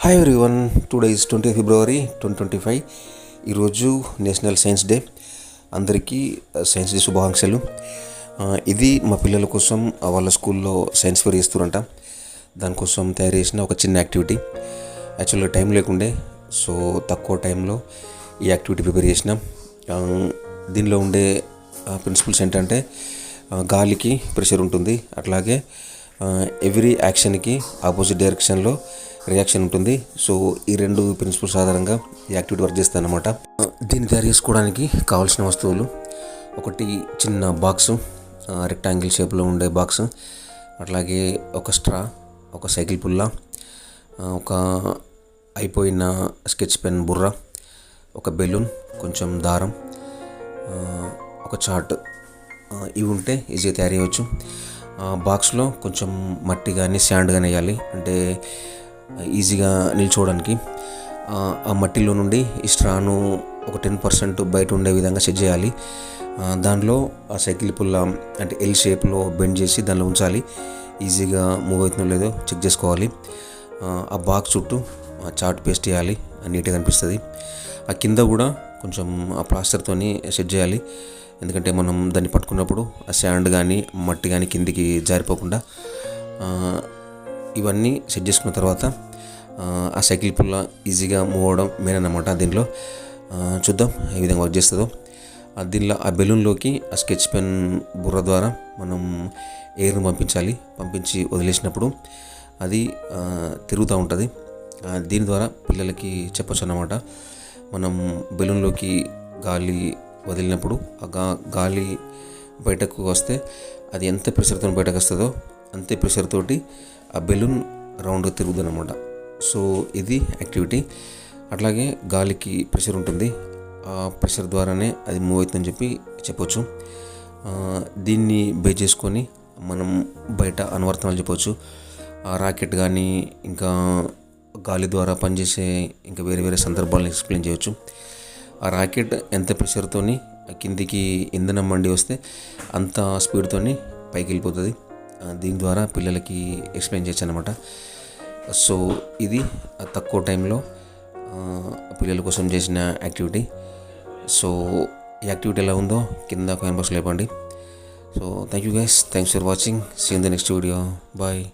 Hi everyone today's twenty February twenty twenty five ఈరోజు national science day అందరికీ uh, science day శుభాకాంక్షలు. Uh, ఇది మా పిల్లల కోసం uh, వాళ్ళ స్కూల్లో సైన్స్ ఫేర్ చేస్తారంట దానికోసం తయారు చేసిన ఒక చిన్న యాక్టివిటీ. యాక్చువల్గా టైం లేకుండే సో తక్కువ టైంలో ఈ యాక్టివిటీ ప్రిపేర్ చేసినాం. Um, దీనిలో ఉండే ప్రిన్సిపల్స్ ఏంటంటే గాలికి ప్రెషర్ ఉంటుంది. అట్లాగే ఎవ్రీ యాక్షన్కి ఆపోజిట్ డైరెక్షన్లో రియాక్షన్ ఉంటుంది. సో ఈ రెండు ప్రిన్సిపల్స్ ఆధారంగా ఈ యాక్టివిటీ వర్క్ చేస్తాను అనమాట దీన్ని తయారు చేసుకోవడానికి కావాల్సిన వస్తువులు ఒకటి చిన్న బాక్స్ రెక్టాంగిల్ షేప్లో ఉండే బాక్స్ అట్లాగే ఒక స్ట్రా ఒక సైకిల్ పుల్ల ఒక అయిపోయిన స్కెచ్ పెన్ బుర్ర ఒక బెలూన్ కొంచెం దారం ఒక చార్ట్ ఇవి ఉంటే ఈజీగా తయారు చేయవచ్చు. ఆ, బాక్స్లో కొంచెం మట్టి కానీ శాండ్ కానీ వేయాలి. అంటే ఈజీగా నిల్చోవడానికి. ఆ, మట్టిలో నుండి ఈ స్ట్రాను ఒక టెన్ పర్సెంట్ బయట ఉండే విధంగా సెట్ చేయాలి. దానిలో ఆ సైకిల్ పుల్ల అంటే ఎల్ షేప్లో బెండ్ చేసి దానిలో ఉంచాలి. ఈజీగా మూవ్ అవుతుందో లేదో చెక్ చేసుకోవాలి. ఆ, బాక్స్ చుట్టూ ఆ పేస్ట్ చేయాలి. నీట్గా కనిపిస్తుంది. ఆ కింద కూడా కొంచెం ఆ ప్లాస్టర్తోని సెట్ చేయాలి. ఎందుకంటే మనం దాన్ని పట్టుకున్నప్పుడు ఆ శాండ్ కానీ మట్టి కానీ కిందికి జారిపోకుండా ఇవన్నీ సెట్ చేసుకున్న తర్వాత ఆ, సైకిల్ పుల్ల ఈజీగా మూవ్ అవడం మెయిన్ అన్నమాట దీనిలో చూద్దాం ఏ విధంగా వర్క్ చేస్తుందో. ఆ దీనిలో ఆ బెలూన్లోకి ఆ స్కెచ్ పెన్ బుర్ర ద్వారా మనం ఎయిర్ను పంపించాలి. పంపించి వదిలేసినప్పుడు అది తిరుగుతూ ఉంటుంది. దీని ద్వారా పిల్లలకి చెప్పచ్చు అన్నమాట. మనం బెలూన్లోకి గాలి వదిలినప్పుడు ఆ గా గాలి బయటకు వస్తే అది ఎంత ప్రెషర్తో బయటకు వస్తుందో అంతే ప్రెషర్ తోటి ఆ బెలూన్ రౌండ్గా తిరుగుతుంది అనమాట సో ఇది యాక్టివిటీ. అట్లాగే గాలికి ప్రెషర్ ఉంటుంది. ఆ ప్రెషర్ ద్వారానే అది మూవ్ అవుతుందని చెప్పి చెప్పొచ్చు. దీన్ని బేస్ చేసుకొని మనం బయట అనువర్తనాలు చెప్పొచ్చు. ఆ రాకెట్ కానీ ఇంకా గాలి ద్వారా పనిచేసే ఇంకా వేరే వేరే సందర్భాలను ఎక్స్ప్లెయిన్ చేయొచ్చు. ఆ రాకెట్ ఎంత ప్రెషర్తోని కిందికి ఇంధనం మండి వస్తే అంత స్పీడ్తోని పైకి వెళ్ళిపోతుంది. దీని ద్వారా పిల్లలకి ఎక్స్ప్లెయిన్ చేయొచ్చు అనమాట సో ఇది తక్కువ టైంలో పిల్లల కోసం చేసిన యాక్టివిటీ. సో ఈ యాక్టివిటీ ఎలా ఉందో కింద కామెంట్ బాక్స్లో ఇవ్వండి so thank you guys thanks for watching see in the next video bye